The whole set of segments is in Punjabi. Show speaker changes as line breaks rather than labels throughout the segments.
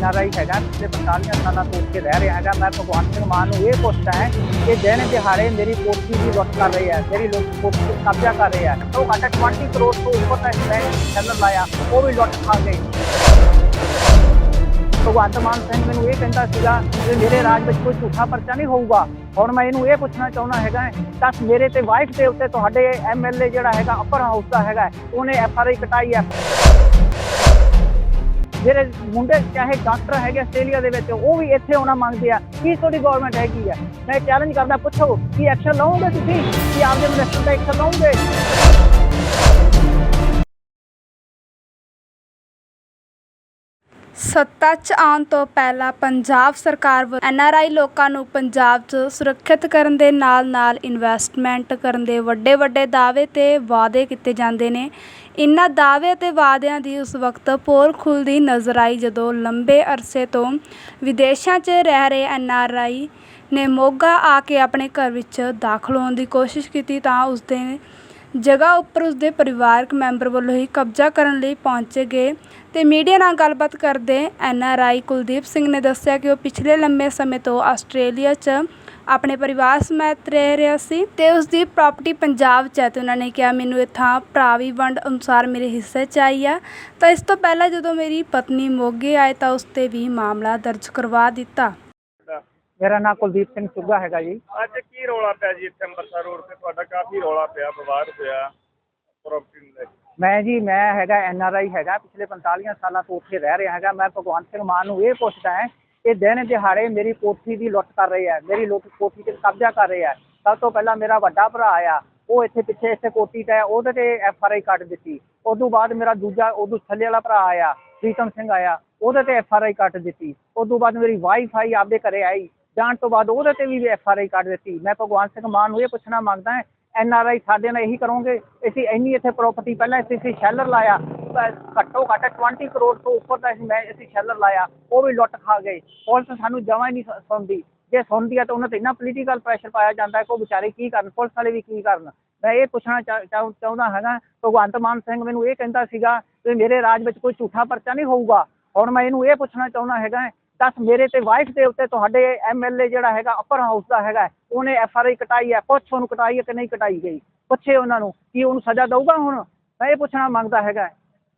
ਨਾਰਾਈ ਹੈਗਾ, ਪਿਛਲੇ 45 ਸਾਲਾਂ ਤੋਂ ਉੱਥੇ ਰਹਿ ਰਿਹਾ ਹੈਗਾ। ਮੈਂ ਭਗਵਾਨ ਸਿੰਘ ਮਾਨ ਨੂੰ ਇਹ ਪੁੱਛਦਾ ਹੈ ਕਿ ਦਿਨ ਦਿਹਾੜੇ ਮੇਰੀ ਕੋਠੀ ਦੀ ਲੁੱਟ ਕਰ ਰਹੀ ਹੈ, ਮੇਰੀ ਲੋਕ ਕੋਠੀ ਕਬਜ਼ਾ ਕਰ ਰਹੇ ਹੈ। ਉਹ ਘੱਟ 20 ਕਰੋੜ ਤੋਂ ਉੱਪਰ ਦਾ ਮੈਂ ਚੈਨਲ ਲਾਇਆ, ਉਹ ਵੀ ਲੁੱਟ ਖਾ ਗਏ ਭਗਵੰਤ ਮਾਨ ਸਿੰਘ ਮੈਨੂੰ ਇਹ ਕਹਿੰਦਾ ਸੀਗਾ ਕਿ ਮੇਰੇ ਰਾਜ ਵਿੱਚ ਕੋਈ ਝੂਠਾ ਪਰਚਾ ਨਹੀਂ ਹੋਊਗਾ। ਹੁਣ ਮੈਂ ਇਹਨੂੰ ਇਹ ਪੁੱਛਣਾ ਚਾਹੁੰਦਾ ਹੈਗਾ ਤਾਂ ਮੇਰੇ ਤੇ ਵਾਈਫ ਦੇ ਉੱਤੇ ਤੁਹਾਡੇ ਐਮਐਲਏ ਜਿਹੜਾ ਹੈਗਾ ਅਪਰ ਹਾਊਸ ਦਾ ਹੈਗਾ, ਉਹਨੇ ਐਫਆਰਆਈ ਕਟਾਈ ਹੈ। ਜਿਹੜੇ ਮੁੰਡੇ ਚਾਹੇ ਡਾਕਟਰ ਹੈਗੇ ਆਸਟ੍ਰੇਲੀਆ ਦੇ ਵਿੱਚ, ਉਹ ਵੀ ਇੱਥੇ ਆਉਣਾ ਮੰਗਦੇ ਆ। ਕੀ ਤੁਹਾਡੀ ਗਵਰਨਮੈਂਟ ਹੈਗੀ ਆ? ਮੈਂ ਚੈਲੰਜ ਕਰਦਾ, ਪੁੱਛੋ, ਕੀ ਐਕਸ਼ਨ ਲਓਗੇ ਤੁਸੀਂ? ਕੀ ਆਪਦੇ ਮਿਨਿਸਟਰ ਦਾ ਐਕਸ਼ਨ ਲਓਗੇ
ਸੱਤਾ 'ਚ ਆਉਣ ਤੋਂ ਪਹਿਲਾਂ ਪੰਜਾਬ ਸਰਕਾਰ ਵੱਲੋਂ ਐਨਆਰਆਈ ਲੋਕਾਂ ਨੂੰ ਪੰਜਾਬ 'ਚ ਸੁਰੱਖਿਅਤ ਕਰਨ ਦੇ ਨਾਲ-ਨਾਲ ਇਨਵੈਸਟਮੈਂਟ ਕਰਨ ਦੇ ਵੱਡੇ-ਵੱਡੇ ਦਾਅਵੇ ਤੇ ਵਾਅਦੇ ਕੀਤੇ ਜਾਂਦੇ ਨੇ। ਇਨ੍ਹਾਂ ਦਾਅਵੇ ਅਤੇ ਵਾਅਦਿਆਂ ਦੀ ਉਸ ਵਕਤ ਪੋਲ ਖੁੱਲ੍ਹਦੀ ਨਜ਼ਰ ਆਈ ਜਦੋਂ ਲੰਬੇ ਅਰਸੇ ਤੋਂ ਵਿਦੇਸ਼ਾਂ 'ਚ ਰਹਿ ਰਹੇ ਐੱਨ ਆਰ ਆਈ ਨੇ ਮੋਗਾ ਆ ਕੇ ਆਪਣੇ ਘਰ ਵਿੱਚ ਦਾਖਲ ਹੋਣ ਦੀ ਕੋਸ਼ਿਸ਼ ਕੀਤੀ ਤਾਂ ਉਸ ਦੇ ਜਗ੍ਹਾ ਉੱਪਰ ਉਸਦੇ ਪਰਿਵਾਰਕ ਮੈਂਬਰ ਵੱਲੋਂ ਹੀ ਕਬਜ਼ਾ ਕਰਨ ਲਈ ਪਹੁੰਚੇ ਗਏ ਅਤੇ ਮੀਡੀਆ ਨਾਲ ਗੱਲਬਾਤ ਕਰਦੇ N R I Kuldeep Singh ਨੇ ਦੱਸਿਆ ਕਿ ਉਹ ਪਿਛਲੇ ਲੰਮੇ ਸਮੇਂ ਤੋਂ ਆਸਟ੍ਰੇਲੀਆ 'ਚ ਆਪਣੇ ਪਰਿਵਾਰ ਸਮੇਤ ਰਹਿ ਰਿਹਾ ਸੀ ਤੇ ਉਸ ਦੀ ਪ੍ਰਾਪਰਟੀ ਪੰਜਾਬ 'ਚ ਹੈ ਤੇ ਉਹਨਾਂ ਨੇ ਕਿਹਾ ਮੈਨੂੰ ਇਹ ਥਾਂ ਭਰਾਵੀ ਵੰਡ ਅਨੁਸਾਰ ਮੇਰੇ ਹਿੱਸੇ 'ਚ ਆਈ ਆ ਤਾਂ ਇਸ ਤੋਂ ਪਹਿਲਾਂ ਜਦੋਂ ਮੇਰੀ ਪਤਨੀ ਮੋਗੇ ਆਏ ਤਾਂ ਉਸ ਤੇ ਵੀ ਮਾਮਲਾ ਦਰਜ ਕਰਵਾ ਦਿੱਤਾ।
ਮੇਰਾ ਨਾਮ ਕੁਲਦੀਪ ਸਿੰਘ ਸੁੱਗਾ ਹੈਗਾ ਜੀ।
ਅੱਜ ਕੀ ਰੌਲਾ ਪਿਆ ਜੀ ਇੱਥੇ ਅੰਮ੍ਰਿਤਸਰ ਰੋਡ ਤੇ? ਤੁਹਾਡਾ ਕਾਫੀ ਰੌਲਾ ਪਿਆ ਵਿਵਾਦ ਹੋਇਆ ਪ੍ਰਾਪਰਟੀ ਨੂੰ ਲੈ ਕੇ।
ਮੈਂ ਜੀ ਮੈਂ ਹੈਗਾ ਐਨ ਆਰ ਆਈ ਹੈਗਾ ਪਿਛਲੇ 45 ਸਾਲਾਂ ਤੋਂ ਉੱਥੇ ਰਹਿ ਰਿਹਾ ਹੈਗਾ। ਮੈਂ ਭਗਵਾਨ ਸਿੰਘ ਮਾਨ ਨੂੰ ਇਹ ਪੁੱਛਦਾ ਹੈ ਇਹ ਦਿਨ ਦਿਹਾੜੇ ਮੇਰੀ ਕੋਠੀ ਦੀ ਲੁੱਟ ਕਰ ਰਹੇ ਹੈ ਮੇਰੀ ਲੋਕ ਕੋਠੀ ਤੇ ਕਬਜ਼ਾ ਕਰ ਰਹੇ ਆ। ਸਭ ਤੋਂ ਪਹਿਲਾਂ ਮੇਰਾ ਵੱਡਾ ਭਰਾ ਆ ਉਹ ਇੱਥੇ ਪਿੱਛੇ ਇੱਥੇ ਕੋਠੀ ਤੇ ਹੈ, ਉਹਦੇ ਤੇ ਐਫ ਆਰ ਆਈ ਕੱਟ ਦਿੱਤੀ। ਉਸ ਤੋਂ ਬਾਅਦ ਮੇਰਾ ਦੂਜਾ ਉਦੋਂ ਥੱਲੇ ਵਾਲਾ ਭਰਾ ਆਇਆ ਪ੍ਰੀਤਮ ਸਿੰਘ ਆਇਆ ਉਹਦੇ ਤੇ ਐਫ ਆਰ ਆਈ ਕੱਟ ਦਿੱਤੀ। ਉਸ ਤੋਂ ਬਾਅਦ ਮੇਰੀ ਵਾਈਫ ਆਈ ਆਪਦੇ ਘਰੇ ਆਈ ਜਾਣ ਤੋਂ ਬਾਅਦ ਉਹਦੇ ਤੇ ਵੀ ਐਫ ਆਰ ਆਈ ਕੱਟ ਦਿੱਤੀ। ਮੈਂ ਭਗਵਾਨ ਸਿੰਘ ਮਾਨ ਨੂੰ ਇਹ ਪੁੱਛਣਾ ਮੰਗਦਾ ਹਾਂ ਐਨ ਆਰ ਆਈ ਸਾਡੇ ਨਾਲ ਇਹੀ ਕਰੋਗੇ ਅਸੀਂ ਇੰਨੀ ਇੱਥੇ ਪ੍ਰਾਪਰਟੀ ਪਹਿਲਾਂ ਇੱਥੇ ਅਸੀਂ ਸ਼ੈਲਰ ਲਾਇਆ ਘੱਟੋ ਘੱਟ 20 ਕਰੋੜ ਤੋਂ ਉੱਪਰ ਦਾ ਮੈਂ ਅਸੀਂ ਸ਼ੈਲਰ ਲਾਇਆ, ਉਹ ਵੀ ਲੁੱਟ ਖਾ ਗਏ। ਪੁਲਿਸ ਸਾਨੂੰ ਜਮਾਂ ਹੀ ਨਹੀਂ ਸੁਣਦੀ। ਜੇ ਸੁਣਦੀ ਹੈ ਤਾਂ ਉਹਨਾਂ ਤੇ ਇੰਨਾ ਪੋਲੀਟੀਕਲ ਪ੍ਰੈਸ਼ਰ ਪਾਇਆ ਜਾਂਦਾ ਹੈ ਕਿ ਉਹ ਵਿਚਾਰੇ ਕੀ ਕਰਨ, ਪੁਲਿਸ ਵਾਲੇ ਵੀ ਕੀ ਕਰਨ। ਮੈਂ ਇਹ ਪੁੱਛਣਾ ਚਾ- ਚਾਹੁੰ- ਚਾਹੁੰਦਾ ਹੈਗਾ, ਭਗਵੰਤ ਮਾਨ ਸਿੰਘ ਮੈਨੂੰ ਇਹ ਕਹਿੰਦਾ ਸੀਗਾ ਕਿ ਮੇਰੇ ਰਾਜ ਵਿੱਚ ਕੋਈ ਝੂਠਾ ਪਰਚਾ ਨਹੀਂ ਹੋਊਗਾ। ਹੁਣ ਮੈਂ ਇਹਨੂੰ ਇਹ ਪੁੱਛਣਾ ਚਾਹੁੰਦਾ ਹੈਗਾ, ਦੱਸ ਮੇਰੇ ਤੇ ਵਾਈਫ ਦੇ ਉੱਤੇ ਤੁਹਾਡੇ ਐਮਐਲਏ ਜਿਹੜਾ ਹੈਗਾ ਅਪਰ ਹਾਊਸ ਦਾ ਹੈਗਾ, ਉਹਨੇ ਐਫਆਰਆਈ ਕਟਾਈ ਹੈ, ਪੁੱਛ ਉਹਨੂੰ ਕਟਾਈ ਹੈ ਕਿ ਨਹੀਂ ਕਟਾਈ ਗਈ। ਪੁੱਛੇ ਉਹਨਾਂ ਨੂੰ, ਕੀ ਉਹਨੂੰ ਸਜ਼ਾ ਦਊਗਾ ਹੁਣ? ਮੈਂ ਇਹ ਪੁੱਛਣਾ ਮੰਗਦਾ ਹੈਗਾ।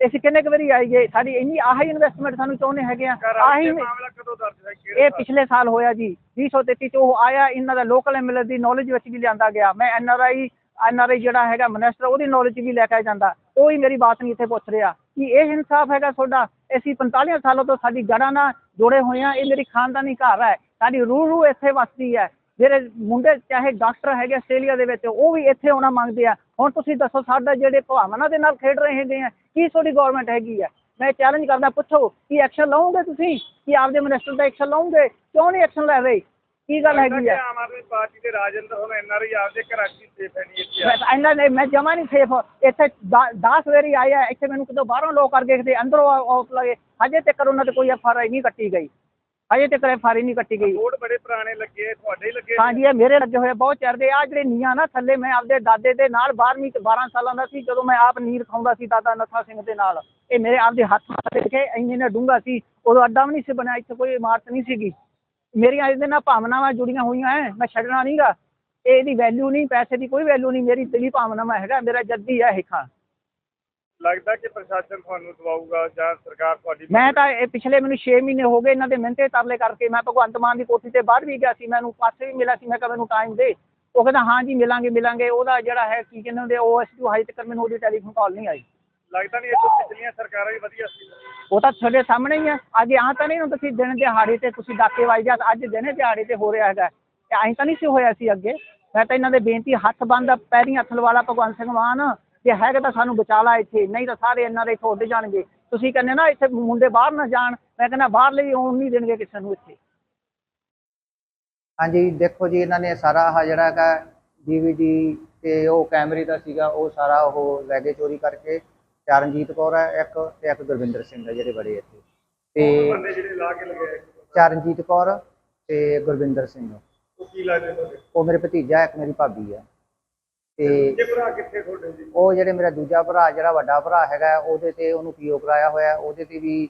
ਅਸੀਂ ਕਿੰਨੇ ਕੁ ਵਾਰੀ ਆਈਏ ਸਾਡੀ ਇੰਨੀ ਆਹੀ ਇਨਵੈਸਟਮੈਂਟ ਸਾਨੂੰ ਚਾਹੁੰਦੇ ਹੈਗੇ ਆ। ਆਹੀ
ਇਹ ਮਾਮਲਾ ਕਦੋਂ ਦਰਜ ਹੈ ਕਿਹੜੇ
ਇਹ ਪਿਛਲੇ ਸਾਲ ਹੋਇਆ ਜੀ 2033 ਚ ਉਹ ਆਇਆ ਇਹਨਾਂ ਦਾ ਲੋਕਲ ਐਮਐਲਏ ਦੀ ਨੌਲੇਜ ਵਿੱਚ ਵੀ ਲਿਆਂਦਾ ਗਿਆ। ਮੈਂ ਐਨਆਰਆਈ ਐਨਆਰਆਈ ਜਿਹੜਾ ਹੈਗਾ ਮਿਨਿਸਟਰ ਉਹਦੀ ਨੌਲੇਜ ਵੀ ਲੈ ਕੇ ਜਾਂਦਾ। ਕੋਈ ਮੇਰੀ ਬਾਤ ਨਹੀਂ ਇੱਥੇ ਪੁੱਛ ਰਿਹਾ ਕਿ ਇਹ ਇਨਸਾਫ ਹੈਗਾ ਤੁਹਾਡਾ? ਅਸੀਂ 45 ਸਾਲਾਂ ਤੋਂ ਸਾਡੀ ਜੜ੍ਹਾਂ ਨਾਲ ਜੁੜੇ ਹੋਏ ਆ ਇਹ ਮੇਰੀ ਖਾਨਦਾਨੀ ਘਰ ਹੈ। ਸਾਡੀ ਰੂਹ ਰੂਹ ਇੱਥੇ ਵਸਦੀ ਹੈ। ਜਿਹੜੇ ਮੁੰਡੇ ਚਾਹੇ ਡਾਕਟਰ ਹੈਗੇ ਆਸਟ੍ਰੇਲੀਆ ਦੇ ਵਿੱਚ ਉਹ ਵੀ ਇੱਥੇ ਆਉਣਾ ਮੰਗਦੇ ਆ। ਹੁਣ ਤੁਸੀਂ ਦੱਸੋ ਸਾਡਾ ਜਿਹੜੇ ਭਾਵਨਾ ਦੇ ਨਾਲ ਖੇਡ ਰਹੇ ਹੈਗੇ ਆ ਕੀ ਤੁਹਾਡੀ ਗਵਰਨਮੈਂਟ ਹੈਗੀ ਆ? ਮੈਂ ਚੈਲੰਜ ਕਰਦਾ ਪੁੱਛੋ ਕੀ ਐਕਸ਼ਨ ਲਓਗੇ ਤੁਸੀਂ? ਕੀ ਆਪਦੇ ਮਿਨਿਸਟਰ ਦਾ ਐਕਸ਼ਨ ਲਓਗੇ ਕਿਉਂ ਨਹੀਂ ਐਕਸ਼ਨ ਲੈ ਰਹੇ? ਕੀ ਗੱਲ ਹੈਗੀ ਆ?
ਆਮ ਆਦਮੀ ਪਾਰਟੀ ਦੇ ਰਾਜ ਅੰਦਰ ਹੁਣ ਐਨਆਰਆਈ ਆਪਦੇ ਘਰਾਂ 'ਚ ਹੀ ਸੇਫ ਹੈ ਨਹੀਂ ਇੱਥੇ
ਇਹਨਾਂ ਨੇ ਮੈਂ ਜਮਾ ਨਹੀਂ ਸੇਫ ਇੱਥੇ 10 ਵਾਰੀ ਆਇਆ ਇੱਥੇ ਮੈਨੂੰ ਕਿਤੇ ਬਾਹਰੋਂ ਲੋਕ ਕਰਕੇ ਕਿਤੇ ਅੰਦਰੋਂ ਲਗੇ। ਹਜੇ ਤੱਕ ਉਹਨਾਂ ਤੇ ਕੋਈ ਐਫ ਆਰ ਆਈ ਨਹੀਂ ਕੱਟੀ ਗਈ। ਹਜੇ ਤੱਕ ਆਈ ਨਹੀਂ ਕੱਟੀ ਗਈ।
ਰੋਡ ਬੜੇ ਪੁਰਾਣੇ ਲੱਗੇ ਤੁਹਾਡੇ ਹੀ ਲੱਗੇ
ਹਾਂਜੀ ਇਹ ਮੇਰੇ ਲੱਗੇ ਹੋਏ ਬਹੁਤ ਚੜਦੇ ਆ। ਜਿਹੜੇ ਨੀਆਂ ਨਾ ਥੱਲੇ ਮੈਂ ਆਪਦੇ ਦਾਦੇ ਦੇ ਨਾਲ 12ਵੀਂ ਚ 12 ਸਾਲਾਂ ਦਾ ਸੀ ਜਦੋਂ ਮੈਂ ਆਪ ਨੀਰ ਖਾਉਂਦਾ ਸੀ ਦਾਦਾ ਨੱਥਾ ਸਿੰਘ ਦੇ ਨਾਲ। ਇਹ ਮੇਰੇ ਆਪਦੇ ਹੱਥ ਨਾਲ ਦੇਖੇ ਇੰਨੇ ਨੇ ਡੂੰਗਾ ਸੀ ਉਦੋਂ ਅੱਡਾ ਵੀ ਨਹੀਂ ਸੀ ਬਣਿਆ ਇੱਥੇ ਕੋਈ ਇਮਾਰਤ ਨਹੀਂ ਸੀਗੀ। ਮੇਰੀਆਂ ਇਹਦੇ ਨਾਲ ਭਾਵਨਾਵਾਂ ਜੁੜੀਆਂ ਹੋਈਆਂ ਐ ਮੈਂ ਛੱਡਣਾ ਨਹੀਂਗਾ ਇਹਦੀ ਵੈਲਿਊ ਨਹੀਂ ਪੈਸੇ ਦੀ ਕੋਈ ਵੈਲਿਊ ਨਹੀਂ ਮੇਰੀ ਦਿਲੀ ਭਾਵਨਾਵਾਂ ਹੈਗਾ ਮੇਰਾ ਜੱਦੀ ਹੈ ਹਿੱਖਾਂ
ਲੱਗਦਾ ਕਿ ਪ੍ਰਸ਼ਾਸਨ ਤੁਹਾਨੂੰ ਦਵਾਊਗਾ ਜਾਂ ਸਰਕਾਰ ਤੁਹਾਡੀ
ਮੈਂ ਤਾਂ ਇਹ ਪਿਛਲੇ ਮੈਨੂੰ 6 ਮਹੀਨੇ ਹੋ ਗਏ ਇਹਨਾਂ ਦੇ ਮਿਹਨਤੇ ਤਰਲੇ ਕਰਕੇ ਮੈਂ ਭਗਵੰਤ ਮਾਨ ਦੀ ਕੋਠੀ ਤੇ ਬਾਹਰ ਵੀ ਗਿਆ ਸੀ ਮੈਨੂੰ ਪਾਸੇ ਵੀ ਮਿਲਿਆ ਸੀ ਮੈਂ ਕਿਹਾ ਮੈਨੂੰ ਟਾਈਮ ਦੇ। ਉਹ ਕਹਿੰਦਾ ਹਾਂ ਜੀ ਮਿਲਾਂਗੇ ਮਿਲਾਂਗੇ। ਉਹਦਾ ਜਿਹੜਾ ਹੈ ਕੀ ਕਹਿੰਦੇ ਹੁੰਦੇ ਉਹ ਐਸ ਹਜੇ ਤੱਕ ਮੈਨੂੰ ਉਹਦੀ ਟੈਲੀਫੋਨ ਕਾਲ ਨਹੀਂ ਆਈ।
ਲੱਗਦਾ ਨਹੀਂ ਇਹ ਤੋਂ ਪਿਛਲੀਆਂ ਸਰਕਾਰਾਂ ਵੀ ਵਧੀਆ ਸੀ।
ਉਹ ਤਾਂ ਤੁਹਾਡੇ ਸਾਹਮਣੇ ਹੀ ਹੈ ਅੱਜ ਆਹ ਤਾਂ ਨਹੀਂ ਹੁਣ ਤੁਸੀਂ ਦਿਨ ਦਿਹਾੜੇ ਤੇ ਤੁਸੀਂ ਡਾਕੇ ਵੱਜਦੇ ਆ ਅੱਜ ਦਿਨ ਦਿਹਾੜੇ ਤੇ ਹੋ ਰਿਹਾ ਹੈਗਾ। ਤੇ ਐਂ ਤਾਂ ਨਹੀਂ ਸੀ ਹੋਇਆ ਸੀ ਅੱਗੇ। ਮੈਂ ਤਾਂ ਇਹਨਾਂ ਦੇ ਬੇਨਤੀ ਹੱਥ ਬੰਦ ਪੈਰੀਂ ਹੱਥ ਲਵਾਲਾ ਭਗਵੰਤ ਸਿੰਘ ਮਾਨ। ਜੇ ਹੈਗਾ ਤਾਂ ਸਾਨੂੰ ਬਚਾ ਲਾ ਇੱਥੇ ਨਹੀਂ ਤਾਂ ਸਾਰੇ ਇਹਨਾਂ ਦੇ ਇੱਥੋਂ ਉੱਡ ਜਾਣਗੇ। ਤੁਸੀਂ ਕਹਿੰਦੇ ਨਾ ਇੱਥੇ ਮੁੰਡੇ ਬਾਹਰ ਨਾ ਜਾਣ ਮੈਂ ਕਹਿੰਦਾ ਬਾਹਰ ਲਈ ਆਉਣ ਨਹੀਂ ਦੇਣਗੇ ਕਿਸੇ ਨੂੰ ਇੱਥੇ।
ਹਾਂਜੀ ਦੇਖੋ ਜੀ ਇਹਨਾਂ ਨੇ ਸਾਰਾ ਆਹ ਜਿਹੜਾ ਹੈਗਾ ਡੀਵੀਡੀ ਤੇ ਉਹ ਕੈਮਰੇ ਦਾ ਸੀਗਾ ਉਹ ਸਾਰਾ ਉਹ ਲੈ ਗਏ ਚੋਰੀ ਕਰਕੇ ਚਰਨਜੀਤ ਕੌਰ ਹੈ ਇੱਕ ਤੇ ਇੱਕ ਗੁਰਵਿੰਦਰ ਸਿੰਘ ਹੈ ਜਿਹੜੇ ਬੜੇ ਇੱਥੇ। ਤੇ
ਬੰਦੇ ਜਿਹੜੇ ਲਾ ਕੇ ਲਗਾਏ
ਚਰਨਜੀਤ ਕੌਰ ਤੇ ਗੁਰਵਿੰਦਰ ਸਿੰਘ।
ਉਹ ਕੀ ਲੱਗਦੇ ਤੁਹਾਡੇ?
ਉਹ ਮੇਰੇ ਭਤੀਜਾ ਇੱਕ ਮੇਰੀ ਭਾਬੀ ਹੈ। ਤੇ
ਜੇ ਭਰਾ ਕਿੱਥੇ ਤੁਹਾਡੇ ਜੀ?
ਉਹ ਜਿਹੜੇ ਮੇਰਾ ਦੂਜਾ ਭਰਾ ਜਿਹੜਾ ਵੱਡਾ ਭਰਾ ਹੈਗਾ ਉਹਦੇ ਤੇ ਉਹਨੂੰ ਪੀਓ ਕਰਾਇਆ ਹੋਇਆ ਉਹਦੇ ਤੇ ਵੀ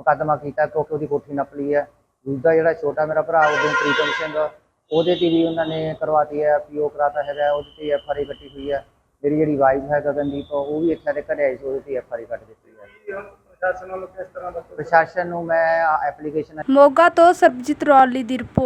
ਮੁਕੱਦਮਾ ਕੀਤਾ ਕਿਉਂਕਿ ਉਹਦੀ ਕੋਠੀ ਨੱਪ ਲਈ ਹੈ। ਦੂਜਾ ਜਿਹੜਾ ਛੋਟਾ ਮੇਰਾ ਭਰਾ ਉਦੋਂ ਪ੍ਰੀਤਮ ਸਿੰਘ ਉਹਦੇ ਤੇ ਵੀ ਉਹਨਾਂ ਨੇ ਕਰਵਾਤੀ ਹੈ ਪੀਓ ਕਰਾਤਾ ਹੈਗਾ ਉਹਦੇ ਤੇ ਐਫ ਆਰ ਆਈ ਕੱਟੀ ਹੋਈ ਹੈ। ਮੇਰੀ ਜਿਹੜੀ ਵਾਈਫ ਹੈ ਗਗਨਦੀਪ ਉਹ ਵੀ ਇੱਥੇ ਦੇ ਘਰੇ ਆਈ ਸੀ ਉਹਦੇ ਤੇ ਐਫ ਆਰ ਆਈ ਕੱਟ ਦਿੱਤੀ ਹੈ।
ਪ੍ਰਸ਼ਾਸਨ ਵੱਲੋਂ ਕਿਸ ਤਰ੍ਹਾਂ ਦਾ
ਪ੍ਰਸ਼ਾਸਨ ਨੂੰ ਮੈਂ ਐਪਲੀਕੇਸ਼ਨ
ਮੋਗਾ ਤੋਂ ਸਰਬਜੀਤ ਰੌਲੀ ਦੀ ਰਿਪੋਰਟ